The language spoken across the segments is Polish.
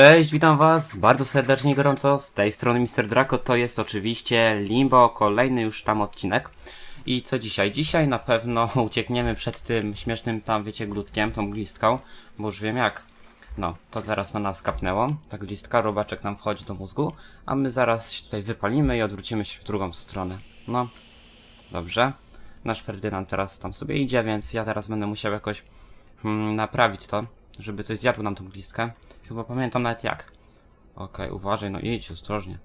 Cześć, witam was bardzo serdecznie gorąco. Z tej strony Mr. Draco to jest oczywiście Limbo, kolejny już tam odcinek. I co dzisiaj? Dzisiaj na pewno uciekniemy przed tym śmiesznym tam, wiecie, glutkiem, tą glistką, bo już wiem jak. No, to teraz na nas kapnęło. Ta glistka, robaczek nam wchodzi do mózgu, a my zaraz się tutaj wypalimy i odwrócimy się w drugą stronę. No, dobrze. Nasz Ferdynand teraz tam sobie idzie, więc ja teraz będę musiał jakoś hmm, naprawić to, żeby coś zjadło nam tą glistkę. Chyba pamiętam nawet jak. Okej, uważaj, no idź ostrożnie.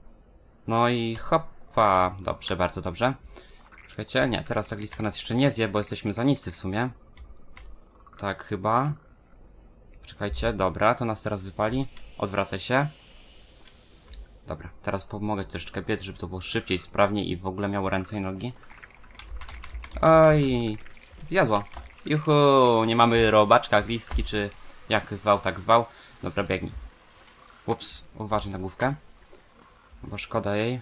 No i hopa. Dobrze, bardzo dobrze. Czekajcie, nie, teraz ta glistka nas jeszcze nie zje, bo jesteśmy za niscy w sumie. Tak, chyba. Czekajcie, dobra, to nas teraz wypali. Odwracaj się. Dobra, teraz pomogę ci troszeczkę biec, żeby to było szybciej, sprawniej i w ogóle miało ręce i nogi. Oj, zjadło. Juhu, nie mamy robaczka, glistki, czy jak zwał, tak zwał. Dobra, biegnij. Ups, uważaj na główkę. Bo szkoda jej.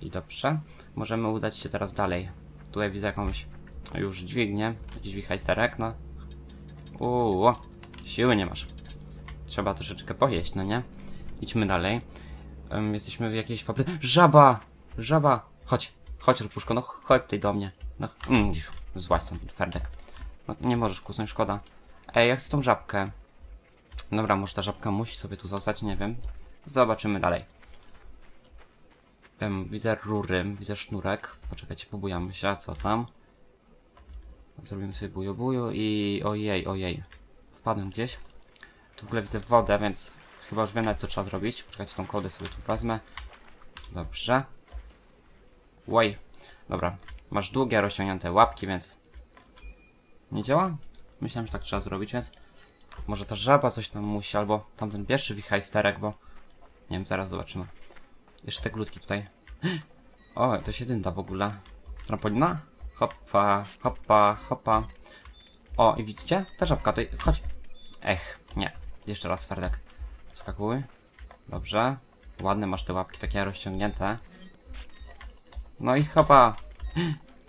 I dobrze. Możemy udać się teraz dalej. Tutaj widzę jakąś już dźwignię. Jakiś wichajsterek, no. Uuu, siły nie masz. Trzeba troszeczkę pojeść, no nie? Idźmy dalej. Em, jesteśmy w jakiejś fabryce. Żaba! Żaba! Chodź, chodź, Rupuszko, no chodź tutaj do mnie. No, mm, sam, Ferdek. No, nie możesz kusnąć, szkoda. Ej, jak z tą żabkę? Dobra, może ta żabka musi sobie tu zostać, nie wiem. Zobaczymy dalej. Widzę rury, widzę sznurek. Poczekajcie, pobujamy się, a co tam? Zrobimy sobie buju buju i ojej, ojej. Wpadłem gdzieś. Tu w ogóle widzę wodę, więc chyba już wiem nawet co trzeba zrobić. Poczekajcie, tą kodę sobie tu wezmę. Dobrze. Łoj. Dobra. Masz długie, rozciągnięte łapki, więc... Nie działa? Myślałem, że tak trzeba zrobić, więc... Może ta żaba coś tam musi, albo tamten pierwszy wichajsterek, bo... Nie wiem, zaraz zobaczymy. Jeszcze te glutki tutaj. O, to się dynda w ogóle. Trampolina? Hoppa, hoppa, hoppa. O, i widzicie? Ta żabka tutaj... Chodź. Ech, nie. Jeszcze raz, Ferdek. Skakuj. Dobrze. Ładne masz te łapki, takie rozciągnięte. No i hopa.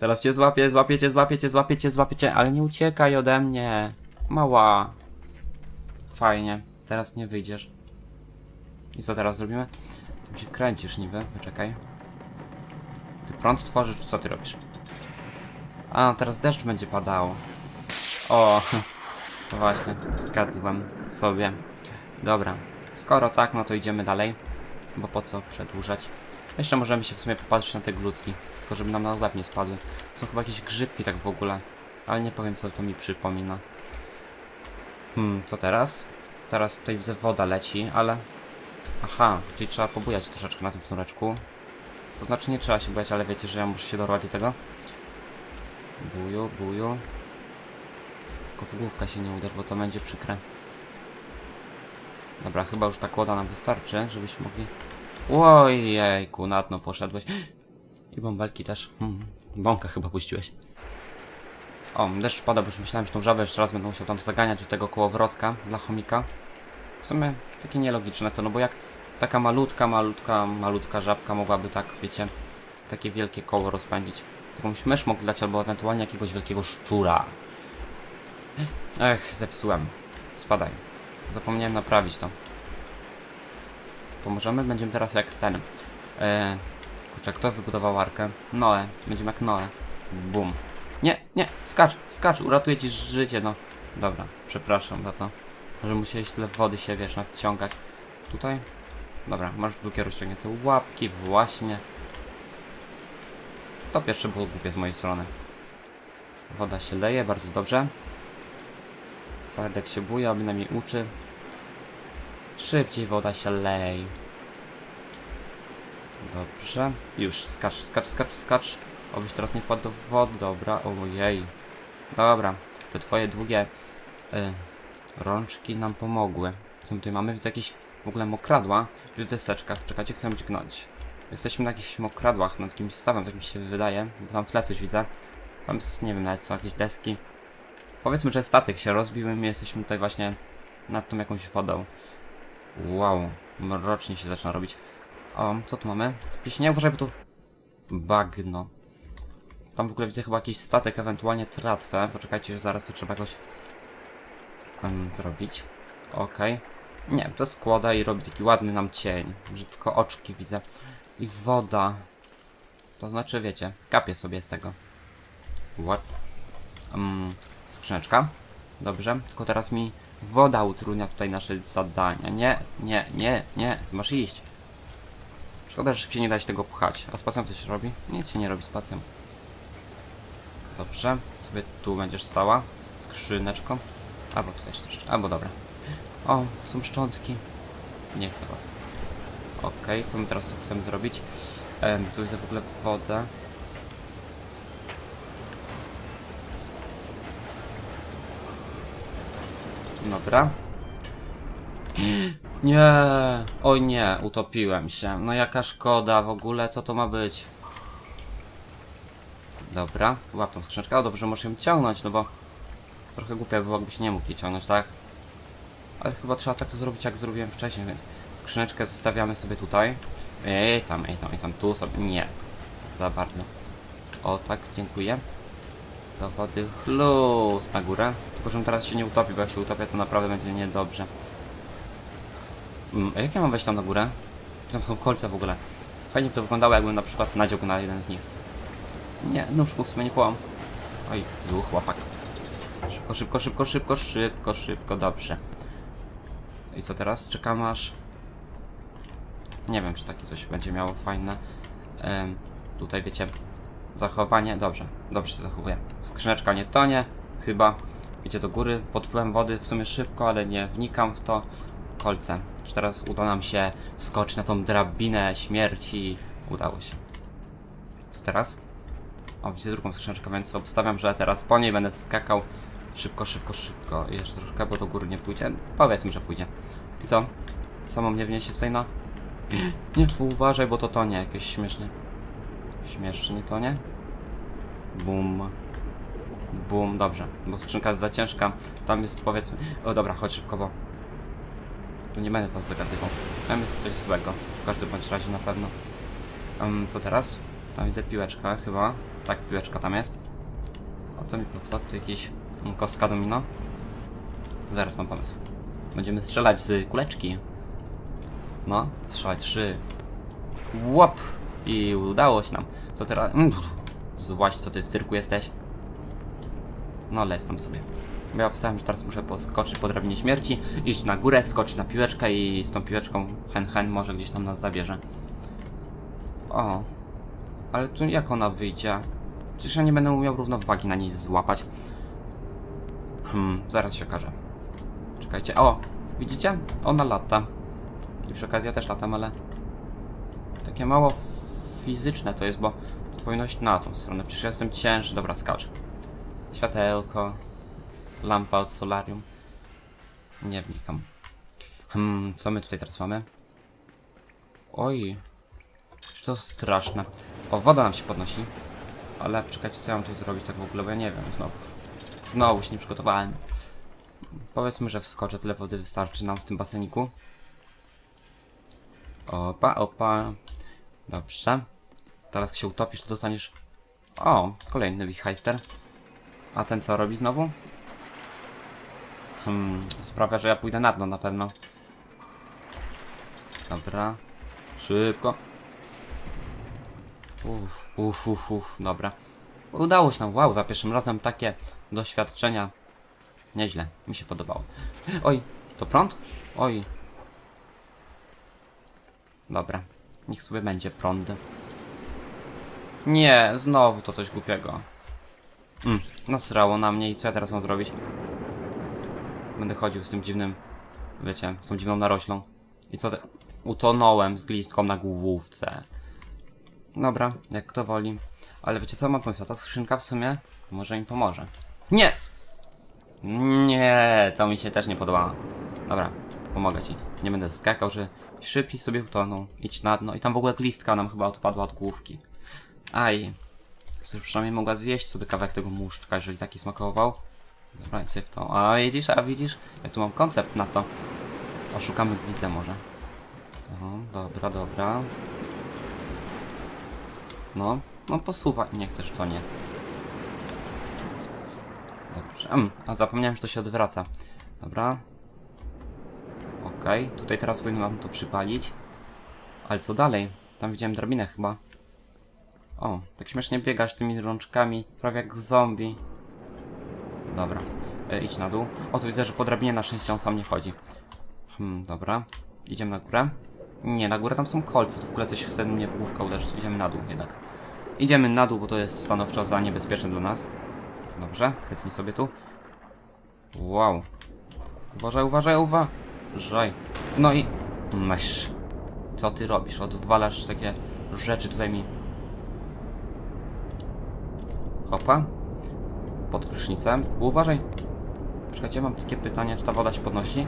Teraz cię złapię, złapię cię, złapię cię, złapię cię, złapię cię, ale nie uciekaj ode mnie. Mała. Fajnie. Teraz nie wyjdziesz. I co teraz zrobimy? Ty się kręcisz niby, poczekaj. Ty prąd tworzysz, co ty robisz? A, teraz deszcz będzie padał. O, to właśnie, zgadłem sobie. Dobra, skoro tak, no to idziemy dalej. Bo po co przedłużać? Jeszcze możemy się w sumie popatrzeć na te glutki. Tylko żeby nam na łeb nie spadły. Są chyba jakieś grzybki tak w ogóle. Ale nie powiem co to mi przypomina. Hmm, co teraz? Teraz tutaj widzę woda leci, ale... Aha, czyli trzeba pobujać troszeczkę na tym sznureczku. To znaczy nie trzeba się bujać, ale wiecie, że ja muszę się dorwać do tego. Buju, buju. Tylko w główkę się nie uderz, bo to będzie przykre. Dobra, chyba już ta kłoda nam wystarczy, żebyśmy mogli... Ojejku, na dno poszedłeś. I bąbelki też. Hmm, bąka chyba puściłeś. O, deszcz pada, bo już myślałem, że tą żabę jeszcze raz będę musiał tam zaganiać do tego kołowrotka dla chomika. W sumie takie nielogiczne to, no bo jak taka malutka, malutka, malutka żabka mogłaby tak, wiecie, takie wielkie koło rozpędzić. Jakąś mysz mógł dać, albo ewentualnie jakiegoś wielkiego szczura. Ech, zepsułem. Spadaj. Zapomniałem naprawić to. Pomożemy? Będziemy teraz jak ten. E, kurczę, kto wybudował arkę? Noe. Będziemy jak Noe. Bum. Nie, nie, skacz, skacz, uratuję ci życie, no. Dobra, przepraszam za to, że musiałeś tyle wody się, wiesz, wciągać. Tutaj? Dobra, masz długie rozciągnięte łapki, właśnie. To pierwsze było głupie z mojej strony. Woda się leje, bardzo dobrze. Fardek się buja, bynajmniej uczy. Szybciej woda się lej. Dobrze. Już, skacz, skacz, skacz, skacz. Obyś teraz nie wpadł do wody, dobra, ojej. Dobra, te twoje długie y, rączki nam pomogły. Co my tutaj mamy? Widzę jakieś w ogóle mokradła w deseczkach. Czekajcie, chcę dźgnąć. Jesteśmy na jakichś mokradłach, nad jakimś stawem, tak mi się wydaje. Bo tam w tle coś widzę. Tam nie wiem, nawet są jakieś deski. Powiedzmy, że statek się rozbił my jesteśmy tutaj właśnie nad tą jakąś wodą. Wow, mrocznie się zaczyna robić. O, co tu mamy? Jakieś nie uważaj, bo tu bagno. Tam w ogóle widzę chyba jakiś statek, ewentualnie tratwę. Poczekajcie, zaraz to trzeba jakoś um, zrobić. Okej. Nie, to składa i robi taki ładny nam cień, że tylko oczki widzę. I woda. To znaczy, wiecie, kapię sobie z tego. What? Um, skrzyneczka. Dobrze, tylko teraz mi woda utrudnia tutaj nasze zadania. Nie, nie, nie, nie, ty masz iść. Szkoda, że szybciej nie da się tego pchać. A z pacem coś robi? Nic się nie robi z pacem. Dobrze, sobie tu będziesz stała. Skrzyneczką. Albo tutaj jeszcze. Albo dobra. O, są szczątki. Nie chcę was. Okej, co my teraz tu chcemy zrobić? Em, tu widzę w ogóle wodę. Dobra. Nie! Oj nie, utopiłem się. No jaka szkoda w ogóle, co to ma być? Dobra, łap tą skrzyneczkę. O, dobrze, muszę ją ciągnąć, no bo trochę głupia by było, jakbyś nie mógł jej ciągnąć, tak? Ale chyba trzeba tak to zrobić, jak zrobiłem wcześniej, więc skrzyneczkę zostawiamy sobie tutaj. Ej, tam, ej, tam, ej, tam, tu sobie. Nie. Za bardzo. O, tak, dziękuję. Do wody chlust na górę. Tylko, żebym teraz się nie utopił, bo jak się utopię, to naprawdę będzie niedobrze. Mm, a jak ja mam wejść tam na górę? Tam są kolce w ogóle. Fajnie to wyglądało, jakbym na przykład nadział na jeden z nich. Nie, nóżków w sumie nie połam. Oj, zły chłopak. Szybko, szybko, szybko, szybko, szybko, szybko, dobrze. I co teraz? Czekam aż... Nie wiem, czy takie coś będzie miało fajne. Em, tutaj wiecie, zachowanie. Dobrze, dobrze się zachowuje. Skrzyneczka nie tonie, chyba. Idzie do góry, pod wpływem wody, w sumie szybko, ale nie wnikam w to. Kolce. Czy teraz uda nam się skoczyć na tą drabinę śmierci? Udało się. Co teraz? O, widzę drugą skrzyneczkę, więc obstawiam, że teraz po niej będę skakał szybko, szybko, szybko. Jeszcze troszkę, bo do góry nie pójdzie. Powiedzmy, że pójdzie. I co? Samo mnie wniesie tutaj na... Nie, uważaj, bo to tonie jakieś śmiesznie. Śmiesznie tonie. Bum. Bum, dobrze, bo skrzynka jest za ciężka. Tam jest powiedzmy... O dobra, chodź szybko, bo... Tu nie będę was zagadywał. Tam jest coś złego. W każdym bądź razie na pewno. Um, co teraz? Tam widzę piłeczkę chyba. Tak, piłeczka tam jest. A to mi po co? Tu jakiś mm, kostka domino? Zaraz mam pomysł. Będziemy strzelać z kuleczki. No, strzelać trzy. Łop! I udało się nam. Co teraz? Mm, pff. Złaś, co ty w cyrku jesteś? No, leć tam sobie. Ja obstałem, że teraz muszę poskoczyć po drabinie śmierci, iść na górę, wskoczyć na piłeczkę i z tą piłeczką hen hen może gdzieś tam nas zabierze. O, ale tu jak ona wyjdzie? Przecież ja nie będę umiał równowagi na niej złapać. Hmm, zaraz się okaże. Czekajcie, o, widzicie? Ona lata. I przy okazji ja też latam, ale... Takie mało fizyczne to jest, bo to powinno iść na tą stronę. Przecież ja jestem cięższy, dobra, skacz. Światełko. Lampa od solarium. Nie wnikam. Hmm, co my tutaj teraz mamy? Oj. Czy to straszne. O, woda nam się podnosi. Ale czekajcie, co ja mam tutaj zrobić tak w ogóle, bo ja nie wiem, znowu. Znowu się nie przygotowałem. Powiedzmy, że wskoczę, tyle wody wystarczy nam w tym baseniku. Opa, opa. Dobrze. Teraz jak się utopisz, to dostaniesz... O, kolejny wichajster. A ten co robi znowu? Hmm, sprawia, że ja pójdę na dno na pewno. Dobra. Szybko. Uff, uff, uff, dobra. Udało się nam, wow, za pierwszym razem takie doświadczenia. Nieźle, mi się podobało. Oj, to prąd? Oj. Dobra, niech sobie będzie prąd. Nie, znowu to coś głupiego. Mm, nasrało na mnie i co ja teraz mam zrobić? Będę chodził z tym dziwnym, wiecie, z tą dziwną naroślą. I co te... Utonąłem z glistką na główce. Dobra, jak kto woli. Ale wiecie co, mam pomysł, ta skrzynka w sumie może im pomoże. Nie! Nie, to mi się też nie podobało. Dobra, pomogę ci. Nie będę skakał, że szybciej sobie utoną. Idź na dno. I tam w ogóle glistka nam chyba odpadła od główki. Aj. Przynajmniej mogła zjeść sobie kawałek tego muszczka, jeżeli taki smakował. I sobie w. A widzisz, a widzisz? Ja tu mam koncept na to. Oszukamy glizdę może. O, dobra, dobra. No, no posuwaj. Nie chcesz, to nie. Dobrze. Mm, a zapomniałem, że to się odwraca. Dobra. Okej, tutaj teraz powinno nam to przypalić. Ale co dalej? Tam widziałem drabinę chyba. O, tak śmiesznie biegasz tymi rączkami, prawie jak zombie. Dobra, e, idź na dół. O, tu widzę, że po drabinie na szczęście on sam nie chodzi. Hmm, dobra. Idziemy na górę? Nie, na górę tam są kolce, to w ogóle coś chce mnie w główkę uderzyć. Idziemy na dół jednak. Idziemy na dół, bo to jest stanowczo za niebezpieczne dla nas. Dobrze, lecnij sobie tu. Wow. Uważaj, uważaj, uważaj. No i... Masz. Co ty robisz? Odwalasz takie rzeczy tutaj mi. Hopa. Pod prysznicem. Uważaj. Czekajcie, mam takie pytanie, czy ta woda się podnosi?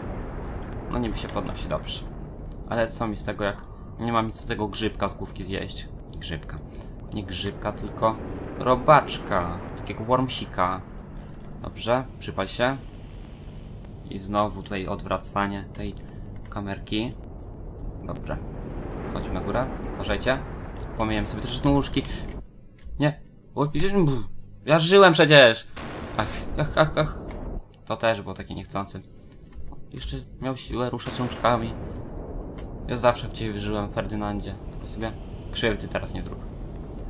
No niby się podnosi, dobrze. Ale co mi z tego, jak nie mam nic z tego grzybka z główki zjeść? Grzybka. Nie grzybka, tylko robaczka. Takiego wormsika. Dobrze, przypal się. I znowu tutaj odwracanie tej kamerki. Dobrze. Chodźmy na górę. Uważajcie. Pomijam sobie też nóżki. Nie. O, ja żyłem przecież! Ach, ach, ach, ach. To też było takie niechcący. Jeszcze miał siłę ruszać rączkami. Ja zawsze w ciebie wierzyłem, Ferdynandzie. Tylko sobie krzywdy teraz nie zrób.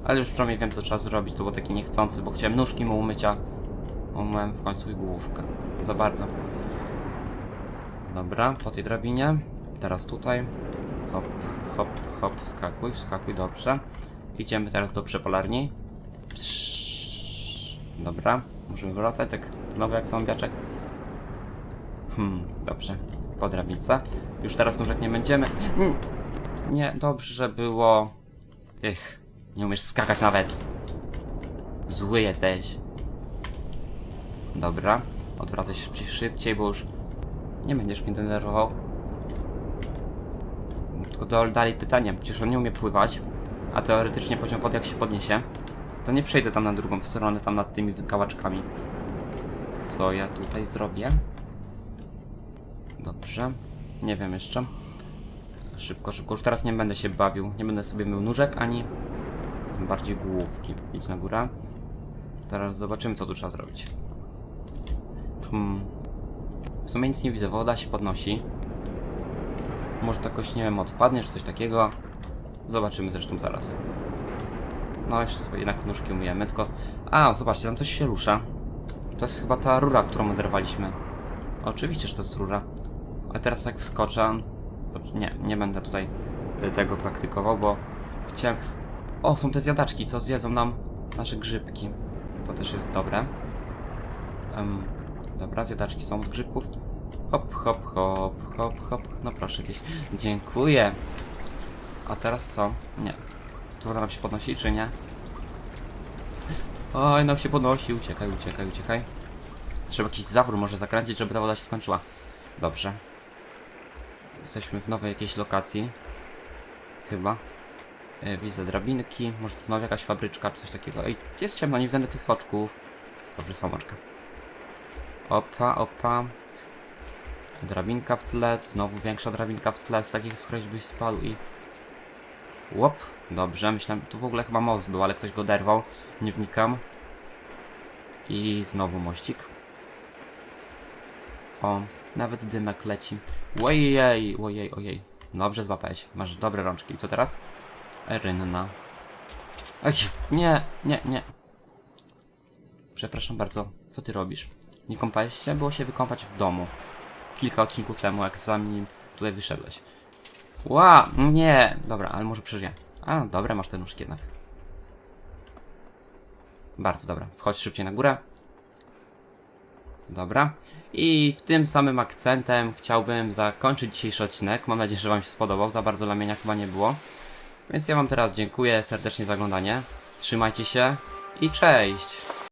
Ale już przynajmniej wiem, co trzeba zrobić. To było takie niechcący, bo chciałem nóżki mu umyć, a umyłem w końcu główkę. Za bardzo. Dobra, po tej drabinie. Teraz tutaj. Hop, hop, hop, wskakuj, wskakuj, dobrze. Idziemy teraz do przepolarni. Psz. Dobra, możemy wracać, tak znowu jak zombiaczek. Hmm, dobrze. Po drabince. Już teraz nóżek nie będziemy. Mm. Nie, dobrze było. Ech, nie umiesz skakać nawet. Zły jesteś. Dobra, odwracaj się szybciej, szybciej, bo już nie będziesz mnie denerwował. Tylko dalej pytanie, przecież on nie umie pływać, a teoretycznie poziom wody jak się podniesie, to nie przejdę tam na drugą stronę, tam nad tymi kałaczkami. Co ja tutaj zrobię? Dobrze, nie wiem jeszcze. Szybko, szybko, już teraz nie będę się bawił, nie będę sobie mył nóżek, ani tym bardziej główki. Idź na górę. Teraz zobaczymy, co tu trzeba zrobić. Hmm. W sumie nic nie widzę, woda się podnosi. Może to jakoś, nie wiem, odpadnie, czy coś takiego. Zobaczymy zresztą zaraz. No, jeszcze sobie jednak nóżki umyjemy, tylko... A, zobaczcie, tam coś się rusza. To jest chyba ta rura, którą oderwaliśmy. Oczywiście, że to jest rura. Ale teraz jak wskoczę... Nie, nie będę tutaj y, tego praktykował, bo chciałem... O, są te zjadaczki, co zjedzą nam nasze grzybki. To też jest dobre. Em, dobra, zjadaczki są od grzybków. Hop, hop, hop, hop, hop. No proszę zjeść. Dziękuję. A teraz co? Nie. Woda nam się podnosi, czy nie? Oj, no się podnosi. Uciekaj, uciekaj, uciekaj. Trzeba jakiś zawór może zakręcić, żeby ta woda się skończyła. Dobrze. Jesteśmy w nowej jakiejś lokacji. Chyba. E, widzę drabinki. Może to znowu jakaś fabryczka, czy coś takiego. Ej, jest ciemno, nie widzę tych oczków. Dobrze, są oczka. Opa, opa. Drabinka w tle, znowu większa drabinka w tle, z takich, z której byś spadł i... Łop, dobrze, myślałem, tu w ogóle chyba most był, ale ktoś go derwał, nie wnikam. I znowu mościk. O, nawet dymek leci. Ojej, ojej, ojej. Dobrze złapałeś, masz dobre rączki. Co teraz? Rynna. Ej, nie, nie, nie. Przepraszam bardzo, co ty robisz? Nie kąpałeś się? Było się wykąpać w domu. Kilka odcinków temu, jak zanim tutaj wyszedłeś. Ła, nie. Dobra, ale może przeżyję. A, dobra, masz te nóżki jednak. Bardzo dobra. Wchodź szybciej na górę. Dobra. I tym samym akcentem chciałbym zakończyć dzisiejszy odcinek. Mam nadzieję, że Wam się spodobał. Za bardzo lamienia chyba nie było. Więc ja Wam teraz dziękuję serdecznie za oglądanie. Trzymajcie się i cześć!